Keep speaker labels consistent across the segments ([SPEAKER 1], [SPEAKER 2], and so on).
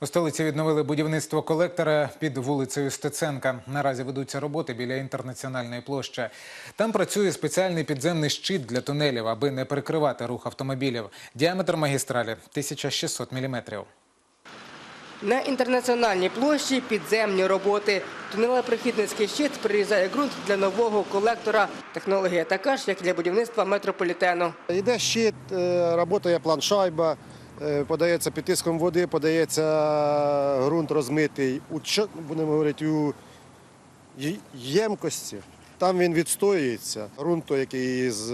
[SPEAKER 1] У столиці відновили будівництво колектора під вулицею Стеценка. Наразі ведуться роботи біля інтернаціональної площі. Там працює спеціальний підземний щит для тунелів, аби не перекривати рух автомобілів. Діаметр магістралі 1600 міліметрів.
[SPEAKER 2] На інтернаціональній площі підземні роботи. Тунелепрохідницький щит прирізає ґрунт для нового колектора. Технологія така ж, як для будівництва метрополітену.
[SPEAKER 3] Йде щит, працює планшайба, е, подається під тиском води, подається ґрунт розмитий у будемо говорити, у ємкості. Там він відстоюється. Грунт, який з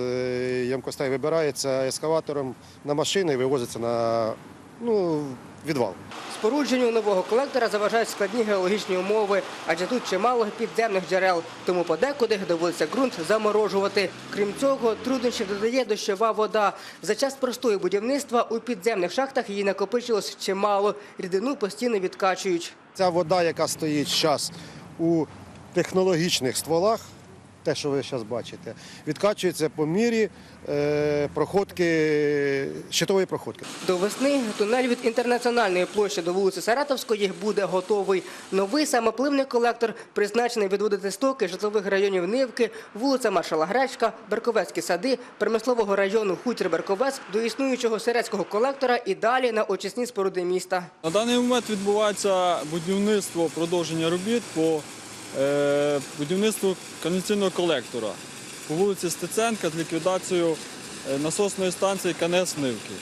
[SPEAKER 3] ямкостей ємкостей вибирається ескаватором на машини і вивозиться на ну, відвал.
[SPEAKER 2] Спорудженню нового колектора заважають складні геологічні умови, адже тут чимало підземних джерел, тому подекуди доводиться ґрунт заморожувати. Крім цього, труднощів додає дощова вода. За час простої будівництва у підземних шахтах її накопичилось чимало. Рідину постійно відкачують.
[SPEAKER 3] Ця вода, яка стоїть зараз у технологічних стволах, те, що ви зараз бачите, відкачується по мірі е, проходки, щитової проходки.
[SPEAKER 2] До весни тунель від інтернаціональної площі до вулиці Саратовської буде готовий. Новий самопливний колектор призначений відводити стоки житлових районів Нивки, вулиця Маршала Гречка, Берковецькі сади, промислового району Хутір Берковець до існуючого серецького колектора і далі на очисні споруди міста.
[SPEAKER 4] На даний момент відбувається будівництво продовження робіт по е, будівництву каналізаційного колектора по вулиці Стеценка з ліквідацією е, насосної станції КНС Нивки.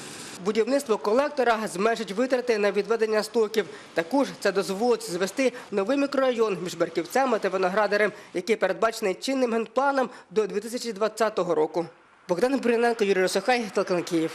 [SPEAKER 2] Будівництво колектора зменшить витрати на відведення стоків. Також це дозволить звести новий мікрорайон між Берківцями та Виноградарем, який передбачений чинним генпланом до 2020 року. Богдан Бриненко, Юрій Росохай, Київ.